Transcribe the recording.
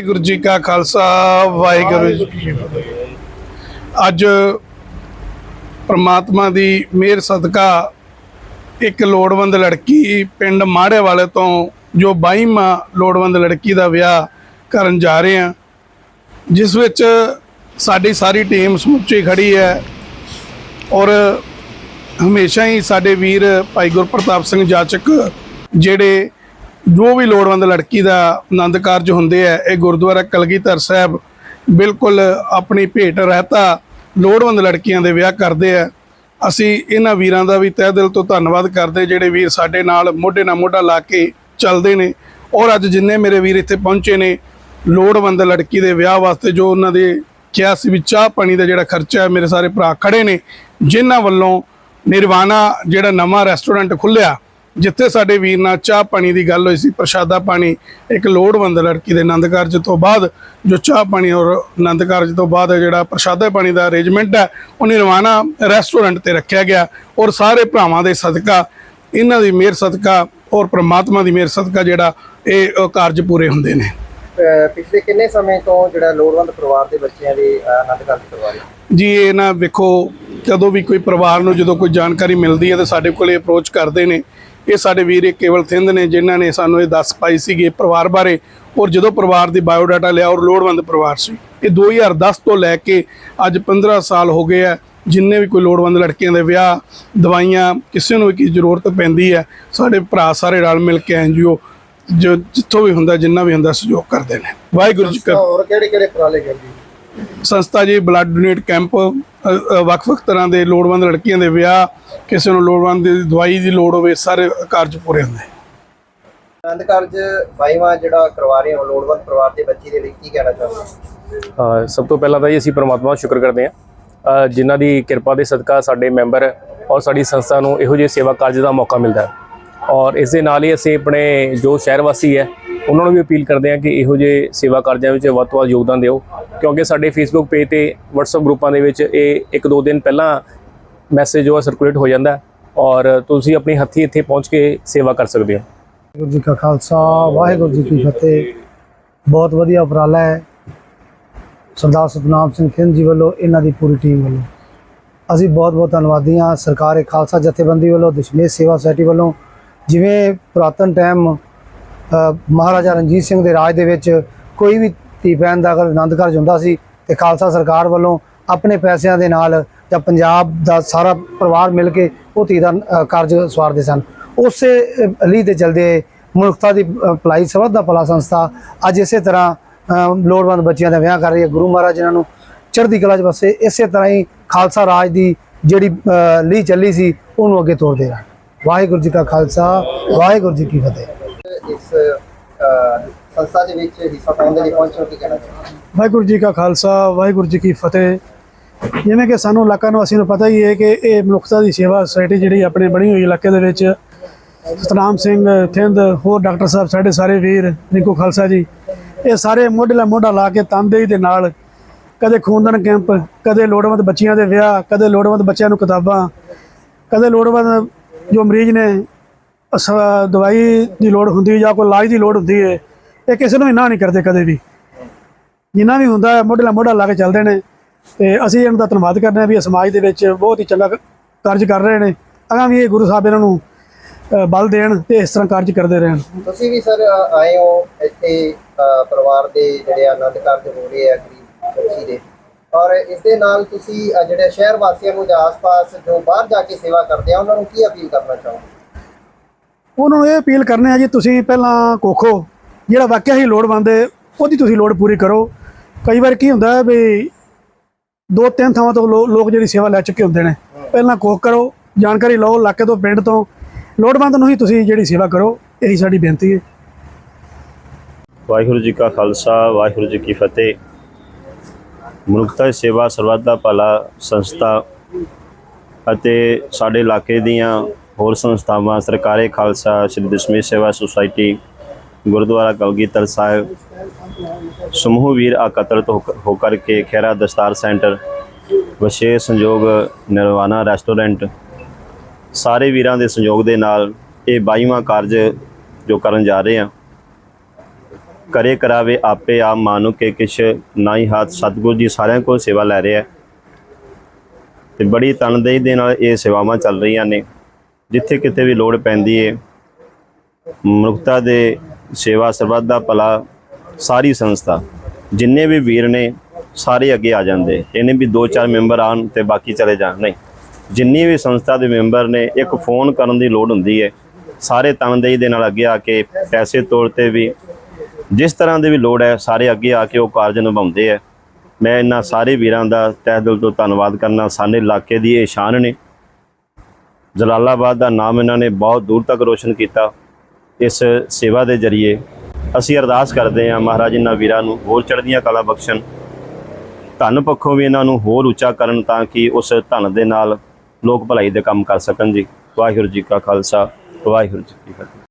ਵਾਹਿਗੁਰੂ ਜੀ ਕਾ ਖਾਲਸਾ ਵਾਹਿਗੁਰੂ ਜੀ ਕੀ ਫਤਿਹ। ਅੱਜ ਪ੍ਰਮਾਤਮਾ ਦੀ ਮਿਹਰ ਸਦਕਾ ਇੱਕ ਲੋੜਵੰਦ ਲੜਕੀ ਪਿੰਡ ਮਾੜੇ ਵਾਲੇ ਤੋਂ ਜੋ 22ਵਾਂ ਲੋੜਵੰਦ ਲੜਕੀ ਦਾ ਵਿਆਹ ਕਰਨ ਜਾ ਰਹੇ ਹਾਂ ਜਿਸ ਵਿੱਚ ਸਾਡੀ ਸਾਰੀ ਟੀਮ ਸਮੁੱਚੀ ਖੜੀ ਹੈ ਔਰ ਹਮੇਸ਼ਾ ਹੀ ਸਾਡੇ ਵੀਰ ਭਾਈ ਗੁਰਪ੍ਰਤਾਪ ਸਿੰਘ ਜਾਚਕ ਜਿਹੜੇ ਜੋ ਵੀ ਲੋੜਵੰਦ ਲੜਕੀ ਦਾ ਆਨੰਦ ਕਾਰਜ ਹੁੰਦੇ ਆ, ਇਹ ਗੁਰਦੁਆਰਾ ਕਲਗੀਧਰ ਸਾਹਿਬ ਬਿਲਕੁਲ ਆਪਣੀ ਭੇਟ ਰਹਿਤਾ ਲੋੜਵੰਦ ਲੜਕੀਆਂ ਦੇ ਵਿਆਹ ਕਰਦੇ ਆ। ਅਸੀਂ ਇਹਨਾਂ ਵੀਰਾਂ ਦਾ ਵੀ ਤਹਿ ਦਿਲ ਤੋਂ ਧੰਨਵਾਦ ਕਰਦੇ, ਜਿਹੜੇ ਵੀਰ ਸਾਡੇ ਨਾਲ ਮੋਢੇ ਨਾਲ ਮੋਢਾ ਲਾ ਕੇ ਚੱਲਦੇ ਨੇ ਔਰ ਅੱਜ ਜਿੰਨੇ ਮੇਰੇ ਵੀਰ ਇੱਥੇ ਪਹੁੰਚੇ ਨੇ, ਲੋੜਵੰਦ ਲੜਕੀ ਦੇ ਵਿਆਹ ਵਾਸਤੇ ਜੋ ਉਹਨਾਂ ਦੇ ਕਿਹਾ ਸੀ ਵੀ ਚਾਹ ਪਾਣੀ ਦਾ ਜਿਹੜਾ ਖਰਚਾ ਹੈ, ਮੇਰੇ ਸਾਰੇ ਭਰਾ ਖੜੇ ਨੇ, ਜਿਨ੍ਹਾਂ ਵੱਲੋਂ ਨਿਰਵਾਣਾ ਜਿਹੜਾ ਨਵਾਂ ਰੈਸਟੋਰੈਂਟ ਖੁੱਲਿਆ ਜਿੱਥੇ ਸਾਡੇ ਵੀਰ ਨਾਲ ਚਾਹ ਪਾਣੀ ਦੀ ਗੱਲ ਹੋਈ ਸੀ ਪ੍ਰਸ਼ਾਦਾ ਪਾਣੀ ਇੱਕ ਲੋੜਵੰਦ ਲੜਕੀ ਦੇ ਆਨੰਦ ਕਾਰਜ ਤੋਂ ਬਾਅਦ ਜੋ ਚਾਹ ਪਾਣੀ ਔਰ ਆਨੰਦ ਕਾਰਜ ਤੋਂ ਬਾਅਦ ਜਿਹੜਾ ਪ੍ਰਸ਼ਾਦਾ ਪਾਣੀ ਦਾ ਅਰੇਂਜਮੈਂਟ ਹੈ ਉਹ ਨਿਰਵਾਣਾ ਰੈਸਟੋਰੈਂਟ ਤੇ ਰੱਖਿਆ ਗਿਆ ਔਰ ਸਾਰੇ ਭਰਾਵਾਂ ਦੇ ਸਦਕਾ ਇਹਨਾਂ ਦੀ ਮਿਹਰ ਸਦਕਾ ਔਰ ਪ੍ਰਮਾਤਮਾ ਦੀ ਮਿਹਰ ਸਦਕਾ ਜਿਹੜਾ ਇਹ ਕਾਰਜ ਪੂਰੇ ਹੁੰਦੇ ਨੇ ਪਿਛਲੇ ਕਿੰਨੇ ਸਮੇਂ ਤੋਂ ਜਿਹੜਾ ਲੋੜਵੰਦ ਪਰਿਵਾਰ ਦੇ ਬੱਚਿਆਂ ਦੇ ਆਨੰਦ ਕਾਰਜ ਕਰਵਾ ਰਹੇ? ਜੀ ਇਹ ਨਾ ਵੇਖੋ ਕਦੋਂ ਵੀ ਕੋਈ ਪਰਿਵਾਰ ਨੂੰ ਜਦੋਂ ਕੋਈ ਜਾਣਕਾਰੀ ਮਿਲਦੀ ਹੈ ਤਾਂ ਸਾਡੇ ਕੋਲੇ ਅਪਰੋਚ ਕਰਦੇ ਨੇ ਇਹ ਸਾਡੇ ਵੀਰ ਇਹ ਕੇਵਲ ਥਿੰਦ ਨੇ, ਜਿਨ੍ਹਾਂ ਨੇ ਸਾਨੂੰ ਇਹ ਦੱਸ ਪਾਈ ਸੀਗੀ ਪਰਿਵਾਰ ਬਾਰੇ, ਔਰ ਜਦੋਂ ਪਰਿਵਾਰ ਦੀ ਬਾਇਓਡਾਟਾ ਲਿਆ, ਔਰ ਲੋੜਵੰਦ ਪਰਿਵਾਰ ਸੀ। ਇਹ 2010 ਤੋਂ ਲੈ ਕੇ ਅੱਜ 15 ਸਾਲ ਹੋ ਗਏ ਆ, ਜਿੰਨੇ ਵੀ ਕੋਈ ਲੋੜਵੰਦ ਲੜਕੀਆਂ ਦੇ ਵਿਆਹ, ਦਵਾਈਆਂ, ਕਿਸੇ ਨੂੰ ਵੀ ਕੀ ਜ਼ਰੂਰਤ ਪੈਂਦੀ ਹੈ ਸਾਡੇ ਭਰਾ ਸਾਰੇ ਰਲ ਮਿਲ ਕੇ ਐਨਜੀਓ ਜੋ ਜਿੱਥੋਂ ਵੀ ਹੁੰਦਾ, ਜਿੰਨਾ ਵੀ ਹੁੰਦਾ, ਸਹਿਯੋਗ ਕਰਦੇ ਨੇ। ਵਾਹਿਗੁਰੂ ਜੀ ਕਾ ਹੋਰ ਕਿਹੜੇ ਕਿਹੜੇ ਉਪਰਾਲੇ ਕਰਦੀ ਸੰਸਥਾ ਜੀ ਬਲੱਡ ਡੋਨੇਟ ਕੈਂਪ ਵੱਖ-ਵੱਖ ਤਰ੍ਹਾਂ ਦੇ ਲੋੜਵੰਦ ਲੜਕੀਆਂ ਦੇ ਵਿਆਹ ਕਿਸੇ ਨੂੰ ਲੋੜਵੰਦ ਦੀ ਦਵਾਈ ਦੀ ਲੋੜ ਹੋਵੇ ਸਾਰੇ ਕਾਰਜ ਪੂਰੇ ਹੁੰਦੇ ਆਨੰਦ ਕਾਰਜ 22ਵਾਂ ਜਿਹੜਾ ਕਰਵਾ ਰਹੇ ਹੋ ਲੋੜਵੰਦ ਪਰਿਵਾਰ ਦੇ ਬੱਚੀ ਦੇ ਲਈ ਕੀ ਕਹਿਣਾ ਚਾਹੁੰਦੇ ਸਭ ਤੋਂ ਪਹਿਲਾਂ ਤਾਂ ਜੀ ਅਸੀਂ ਪ੍ਰਮਾਤਮਾ ਦਾ ਸ਼ੁਕਰ ਕਰਦੇ ਹਾਂ। ਜਿਨ੍ਹਾਂ ਦੀ ਕਿਰਪਾ ਦੇ ਸਦਕਾ ਸਾਡੇ ਮੈਂਬਰ ਔਰ ਸਾਡੀ ਸੰਸਥਾ ਨੂੰ ਇਹੋ ਜਿਹੇ ਸੇਵਾ ਕਾਰਜ ਦਾ ਮੌਕਾ ਮਿਲਦਾ ਹੈ। ਔਰ ਇਸ ਦੇ ਨਾਲ ਹੀ ਅਸੀਂ ਆਪਣੇ ਜੋ ਸ਼ਹਿਰ ਵਾਸੀ ਹੈ, ਉਹਨਾਂ ਨੂੰ ਵੀ ਅਪੀਲ ਕਰਦੇ ਹਾਂ ਕਿ ਇਹੋ ਜਿਹੇ ਸੇਵਾ ਕਾਰਜਾਂ ਵਿੱਚ ਵੱਧ ਤੋਂ ਵੱਧ ਯੋਗਦਾਨ ਦਿਓ। ਕਿਉਂਕਿ ਸਾਡੇ ਫੇਸਬੁੱਕ ਪੇਜ ਤੇ WhatsApp ਗਰੁੱਪਾਂ ਦੇ ਵਿੱਚ ਇਹ ਇੱਕ ਦੋ ਦਿਨ ਪਹਿਲਾਂ ਮੈਸੇਜ ਜੋ ਹੈ ਸਰਕੂਲੇਟ ਹੋ ਜਾਂਦਾ ਔਰ ਤੁਸੀਂ ਆਪਣੀ ਹੱਥੀਂ ਇੱਥੇ ਪਹੁੰਚ ਕੇ ਸੇਵਾ ਕਰ ਸਕਦੇ ਹੋ। ਵਾਹਿਗੁਰੂ ਜੀ ਕਾ ਖਾਲਸਾ, ਵਾਹਿਗੁਰੂ ਜੀ ਕੀ ਫਤਿਹ। ਬਹੁਤ ਵਧੀਆ ਉਪਰਾਲਾ ਹੈ। ਸਰਦਾਰ ਸਤਨਾਮ ਸਿੰਘ ਖਿੰਦ ਜੀ ਵੱਲੋਂ ਇਹਨਾਂ ਦੀ ਪੂਰੀ ਟੀਮ ਵੱਲੋਂ। ਅਸੀਂ ਬਹੁਤ ਬਹੁਤ ਧੰਨਵਾਦੀ ਹਾਂ। ਸਰਕਾਰ ਖਾਲਸਾ ਜਥੇਬੰਦੀ ਵੱਲੋਂ, ਦਸ਼ਮੇਸ਼ ਸੇਵਾ ਸੁਸਾਇਟੀ ਵੱਲੋਂ ਜਿਵੇਂ ਪੁਰਾਤਨ ਟਾਈਮ ਮਹਾਰਾਜਾ ਰਣਜੀਤ ਸਿੰਘ ਦੇ ਰਾਜ ਦੇ ਵਿੱਚ ਕੋਈ ਵੀ ਧੀ ਭੈਣ ਦਾ ਅਗਰ ਆਨੰਦ ਕਾਰਜ ਹੁੰਦਾ ਸੀ ਤੇ ਖਾਲਸਾ ਸਰਕਾਰ ਵੱਲੋਂ ਆਪਣੇ ਪੈਸਿਆਂ ਦੇ ਨਾਲ ਜਾਂ ਪੰਜਾਬ ਦਾ ਸਾਰਾ ਪਰਿਵਾਰ ਮਿਲ ਕੇ ਉਹ ਧੀ ਦਾ ਕਾਰਜ ਸਵਾਰਦੇ ਸਨ। ਉਸੇ ਅ, ਦੇ ਚਲਦੇ ਮਨੁੱਖਤਾ ਦੀ ਭਲਾਈ ਸਬਦ ਦਾ ਭਲਾ ਸੰਸਥਾ ਅੱਜ ਇਸੇ ਤਰ੍ਹਾਂ ਲੋੜਵੰਦ ਬੱਚਿਆਂ ਦਾ ਵਿਆਹ ਕਰ ਰਹੀ ਹੈ ਗੁਰੂ ਮਹਾਰਾਜ ਇਹਨਾਂ ਨੂੰ ਚੜ੍ਹਦੀ ਕਲਾ 'ਚ ਵਸੇ ਇਸੇ ਤਰ੍ਹਾਂ ਹੀ ਖਾਲਸਾ ਰਾਜ ਦੀ ਜਿਹੜੀ ਅ, ਚੱਲੀ ਸੀ ਉਹਨੂੰ ਅੱਗੇ ਤੋਰਦੇ ਰਹਿਣ। ਵਾਹਿਗੁਰੂ ਜੀ ਕਾ ਖਾਲਸਾ ਵਾਹਿਗੁਰੂ ਜੀ ਕੀ ਫਤਿਹ। ਇਸ ਅਹ, ਸੰਸਥਾ ਦੇ ਵਿੱਚ ਹਿੱਸਾ ਪਾਉਣ ਦੇ ਲਈ ਪਹੁੰਚੇ ਹੋ ਕੀ ਕਹਿਣਾ ਚਾਹੁੰਦੇ? ਵਾਹਿਗੁਰੂ ਜੀ ਕਾ ਖਾਲਸਾ ਵਾਹਿਗੁਰੂ ਜੀ ਕੀ ਫਤਿਹ। ਜਿਵੇਂ ਕਿ ਸਾਨੂੰ ਇਲਾਕਾ ਨਿਵਾਸੀਆਂ ਨੂੰ ਪਤਾ ਹੀ ਹੈ ਕਿ ਇਹ ਮਨੁੱਖਤਾ ਦੀ ਸੇਵਾ ਸੁਸਾਇਟੀ ਜਿਹੜੀ ਆਪਣੇ ਬਣੀ ਹੋਈ ਇਲਾਕੇ ਦੇ ਵਿੱਚ ਸਤਨਾਮ ਸਿੰਘ ਥਿੰਦ ਹੋਰ ਡਾਕਟਰ ਸਾਹਿਬ ਸਾਡੇ ਸਾਰੇ ਵੀਰ ਰਿੰਕੂ ਖਾਲਸਾ ਜੀ ਇਹ ਸਾਰੇ ਮੋਢੇ ਨਾਲ ਮੋਢਾ ਲਾ ਕੇ ਤਨਦੇਹੀ ਦੇ ਨਾਲ ਕਦੇ ਖੂਨਦਾਨ ਕੈਂਪ ਕਦੇ ਲੋੜਵੰਦ ਬੱਚੀਆਂ ਦੇ ਵਿਆਹ ਕਦੇ ਲੋੜਵੰਦ ਬੱਚਿਆਂ ਨੂੰ ਕਿਤਾਬਾਂ ਕਦੇ ਲੋੜਵੰਦ ਜੋ ਮਰੀਜ਼ ਨੇ ਅਸ- ਦਵਾਈ ਦੀ ਲੋੜ ਹੁੰਦੀ ਜਾਂ ਕੋਈ ਇਲਾਜ ਦੀ ਲੋੜ ਹੁੰਦੀ ਹੈ ਇਹ ਕਿਸੇ ਨੂੰ ਨਾ ਨਹੀਂ ਕਰਦੇ ਕਦੇ ਵੀ। ਜਿੰਨਾ ਵੀ ਹੁੰਦਾ ਹੈ, ਮੋਢੇ ਨਾਲ ਮੋਢਾ ਲਾ ਕੇ ਚੱਲਦੇ ਨੇ ਤੇ ਅਸੀਂ ਇਹਨਾਂ ਦਾ ਧੰਨਵਾਦ ਕਰਦੇ ਹਾਂ ਵੀ ਇਹ ਸਮਾਜ ਦੇ ਵਿੱਚ ਬਹੁਤ ਹੀ ਚੰਗਾ ਕ- ਕਾਰਜ ਕਰ ਰਹੇ ਨੇ। ਅਗਾਂ ਵੀ ਇਹ ਗੁਰੂ ਸਾਹਿਬ ਇਹਨਾਂ ਨੂੰ ਬਲ ਦੇਣ ਤੇ ਇਸ ਤਰ੍ਹਾਂ ਕਾਰਜ ਕਰਦੇ ਰਹਿਣ। ਤੁਸੀਂ ਵੀ ਸਰ ਆਏ ਹੋ ਇੱਥੇ ਪਰਿਵਾਰ ਦੇ ਜਿਹੜੇ ਆਨੰਦ ਕਾਰਜ ਹੋ ਰਹੇ ਆ ਗਰੀਬ ਬੱਚੀ ਦੇ। ਔਰ ਇਸ ਦੇ ਨਾਲ ਤੁਸੀਂ ਜਿਹੜੇ ਸ਼ਹਿਰ ਵਾਸੀਆਂ ਨੂੰ ਜਾਂ ਆਸ-ਪਾਸ ਜੋ ਬਾਹਰ ਜਾ ਕੇ ਸੇਵਾ ਕਰਦੇ ਆ ਉਹਨਾਂ ਨੂੰ ਕੀ ਅਪੀਲ ਕਰਨਾ ਚਾਹੋਗੇ? ਉਹਨਾਂ ਨੂੰ ਇਹ ਅਪੀਲ ਕਰਨੇ ਆ ਜੀ ਤੁਸੀਂ ਪਹਿਲਾਂ ਕੋਖੋ ਜਿਹੜਾ ਵਾਕਿਆ ਹੀ ਲੋੜਵੰਦ ਹੈ ਉਹਦੀ ਤੁਸੀਂ ਲੋੜ ਪੂਰੀ ਕਰੋ। ਕਈ ਵਾਰ ਕੀ ਹੁੰਦਾ ਹੈ ਵੀ ਦੋ ਤਿੰਨ ਥਾਵਾਂ ਤੋਂ ਲੋ- ਲੋਕ ਜਿਹੜੀ ਸੇਵਾ ਲੈ ਚੁੱਕੇ ਹੁੰਦੇ ਨੇ ਪਹਿਲਾਂ ਕੋਖ ਕਰੋ ਜਾਣਕਾਰੀ ਲਓ ਇਲਾਕੇ ਤੋਂ ਪਿੰਡ ਤੋਂ। ਲੋੜਵੰਦ ਨੂੰ ਹੀ ਤੁਸੀਂ ਜਿਹੜੀ ਸੇਵਾ ਕਰੋ ਇਹੀ ਸਾਡੀ ਬੇਨਤੀ ਹੈ। ਵਾਹਿਗੁਰੂ ਜੀ ਕਾ ਖਾਲਸਾ ਵਾਹਿਗੁਰੂ ਜੀ ਕੀ ਫਤਿਹ। ਮਨੁੱਖਤਾ ਸੇਵਾ ਸਰਬੱਤ ਦਾ ਭਲਾ ਸੰਸਥਾ ਅਤੇ ਸਾਡੇ ਇਲਾਕੇ ਦੀਆਂ ਹੋਰ ਸੰਸਥਾਵਾਂ, ਸਰਕਾਰੇ ਖਾਲਸਾ, ਸ਼੍ਰੀ ਦਸ਼ਮੇਸ਼ ਸੇਵਾ ਸੁਸਾਇਟੀ, ਗੁਰਦੁਆਰਾ ਕਲਗੀਧਰ ਸਾਹਿਬ, ਸਮੂਹ ਵੀਰ ਇਕੱਤਰਤ ਹੋ ਹੋ ਕਰਕੇ ਖੈਰਾ ਦਸਤਾਰ ਸੈਂਟਰ, ਵਿਸ਼ੇਸ਼ ਸੰਯੋਗ ਨਿਰਵਾਣਾ ਰੈਸਟੋਰੈਂਟ, ਸਾਰੇ ਵੀਰਾਂ ਦੇ ਸੰਯੋਗ ਦੇ ਨਾਲ ਇਹ 22ਵਾਂ ਕਾਰਜ ਜੋ ਕਰਨ ਜਾ ਰਹੇ ਆ ਕਰੇ ਕਰਾਵੇ, ਆਪੇ ਆਪ ਮਾਨੁ ਕੇ ਕਿਛ ਨਾਹੀ ਹਾਥ ਸਤਿਗੁਰੂ ਜੀ ਸਾਰਿਆਂ ਕੋਲ ਸੇਵਾ ਲੈ ਰਿਹਾ ਆ। ਤੇ ਬੜੀ ਤਨਦੇਹੀ ਦੇ ਨਾਲ ਇਹ ਸੇਵਾਵਾਂ ਚੱਲ ਰਹੀਆਂ ਨੇ। ਜਿੱਥੇ ਕਿਤੇ ਵੀ ਲੋੜ ਪੈਂਦੀ ਏ, ਮਨੁੱਖਤਾ ਦੇ ਸੇਵਾ ਸਰਬੱਤ ਦਾ ਭਲਾ ਸਾਰੀ ਸੰਸਥਾ, ਜਿੰਨੇ ਵੀ ਵੀਰ ਨੇ, ਸਾਰੇ ਅੱਗੇ ਆ ਜਾਂਦੇ। ਇਹਨੇ ਵੀ ਦੋ ਚਾਰ ਮੈਂਬਰ ਆਣ ਤੇ ਬਾਕੀ ਚਲੇ ਜਾਣ। ਨਹੀਂ, ਜਿੰਨੀ ਵੀ ਸੰਸਥਾ ਦੇ ਮੈਂਬਰ ਨੇ, ਇੱਕ ਫੋਨ ਕਰਨ ਦੀ ਲੋੜ ਹੁੰਦੀ ਹੈ ਸਾਰੇ ਤਨਦੇਹੀ ਦੇ ਨਾਲ ਅੱਗੇ ਆ ਕੇ ਪੈਸੇ ਤੌਰ ਤੇ ਵੀ ਜਿਸ ਤਰ੍ਹਾਂ ਦੀ ਵੀ ਲੋੜ ਹੈ, ਸਾਰੇ ਅੱਗੇ ਆ ਕੇ ਉਹ ਕਾਰਜ ਨਿਭਾਉਂਦੇ ਆ। ਮੈਂ ਇਹਨਾਂ ਸਾਰੇ ਵੀਰਾਂ ਦਾ ਤਹਿ ਦਿਲ ਤੋਂ ਧੰਨਵਾਦ ਕਰਨਾ। ਸਾਡੇ ਇਲਾਕੇ ਦੀ ਇਹ ਸ਼ਾਨ ਨੇ। ਜਲਾਲਾਬਾਦ ਦਾ ਨਾਮ ਇਹਨਾਂ ਨੇ ਬਹੁਤ ਦੂਰ ਤੱਕ ਰੋਸ਼ਨ ਕੀਤਾ ਇਸ ਸੇਵਾ ਦੇ ਜ਼ਰੀਏ। ਅਸੀਂ ਅਰਦਾਸ ਕਰਦੇ ਹਾਂ ਮਹਾਰਾਜ ਇਹਨਾਂ ਵੀਰਾਂ ਨੂੰ ਹੋਰ ਚੜ੍ਹਦੀਆਂ ਕਲਾ ਬਖਸ਼ਣ। ਧਨ ਪੱਖੋਂ ਵੀ ਇਹਨਾਂ ਨੂੰ ਹੋਰ ਉੱਚਾ ਕਰਨ ਤਾਂ ਕਿ ਉਸ ਧਨ ਦੇ ਨਾਲ ਲੋਕ ਭਲਾਈ ਦੇ ਕੰਮ ਕਰ ਸਕਣ ਜੀ। ਵਾਹਿਗੁਰੂ ਜੀ ਕਾ ਖਾਲਸਾ, ਵਾਹਿਗੁਰੂ ਜੀ ਕੀ ਫਤਿਹ।